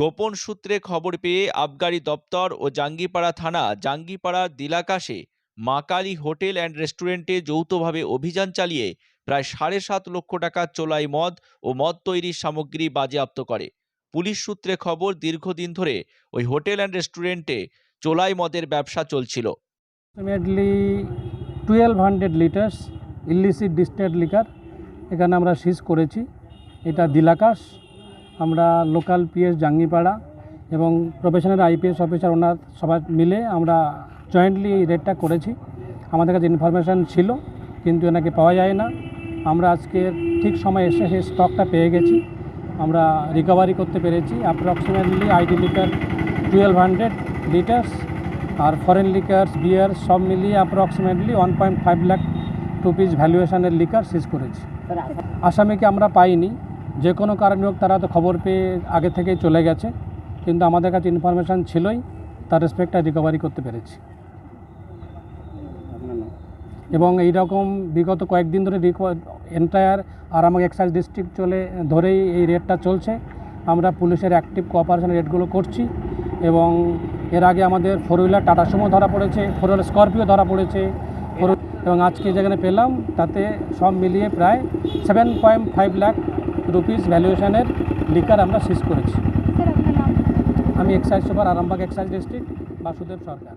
গোপন সূত্রে খবর পেয়ে আবগারি দপ্তর ও জাঙ্গিপাড়া থানা, জাঙ্গিপাড়া, দিলাকাশে মা কালী হোটেল অ্যান্ড রেস্টুরেন্টে যৌথভাবে অভিযান চালিয়ে প্রায় সাড়ে সাত লক্ষ টাকা চোলাই মদ ও মদ তৈরির সামগ্রী বাজেয়াপ্ত করে। পুলিশ সূত্রে খবর, দীর্ঘদিন ধরে ওই হোটেল অ্যান্ড রেস্টুরেন্টে চোলাই মদের ব্যবসা চলছিল। Twelve hundred litres illicit distilled liquor এখানে আমরা সিজ করেছি। এটা দিলাকাশ আমরা লোকাল পিএস জাঙ্গিপাড়া এবং প্রফেশনাল আইপিএস অফিসার ওনার সবাই মিলে আমরা জয়েন্টলি এই রেডটা করেছি। আমাদের কাছে ইনফরমেশান ছিল কিন্তু এনাকে পাওয়া যায় না। আমরা আজকে ঠিক সময় এসে সেই স্টকটা পেয়ে গেছি। আমরা রিকভারি করতে পেরেছি। Approximately ID litre twelve hundred litres আর ফরেন লিকার্স বিয়ার সব মিলিয়ে approximately one point five lakh rupees ভ্যালুয়েশনের liquor seize করেছি। আসামিকে আমরা পাইনি। যে কোনো কারণে হোক তারা তো খবর পেয়ে আগে থেকেই চলে গেছে কিন্তু আমাদের কাছে ইনফরমেশান ছিলই তার রেসপেক্টটা রিকভারি করতে পেরেছি। এবং এই রকম বিগত কয়েকদিন ধরে এন্টায়ার আরামবাগ এক্সাইজ ডিস্ট্রিক্ট চলে ধরেই এই রেটটা চলছে। আমরা পুলিশের অ্যাক্টিভ কোঅপারেশন রেটগুলো করছি এবং এর আগে আমাদের ফোর হুইলার টাটা সুমো ধরা পড়েছে ফোর হুইলার স্করপিও ধরা পড়েছে। এবং আজকে যেখানে পেলাম তাতে সব মিলিয়ে প্রায় seven point five lakh rupees ভ্যালুয়েশনের liquor আমরা সিজ করেছি। আমি excise super Arambagh excise district Basudeb Sarkar.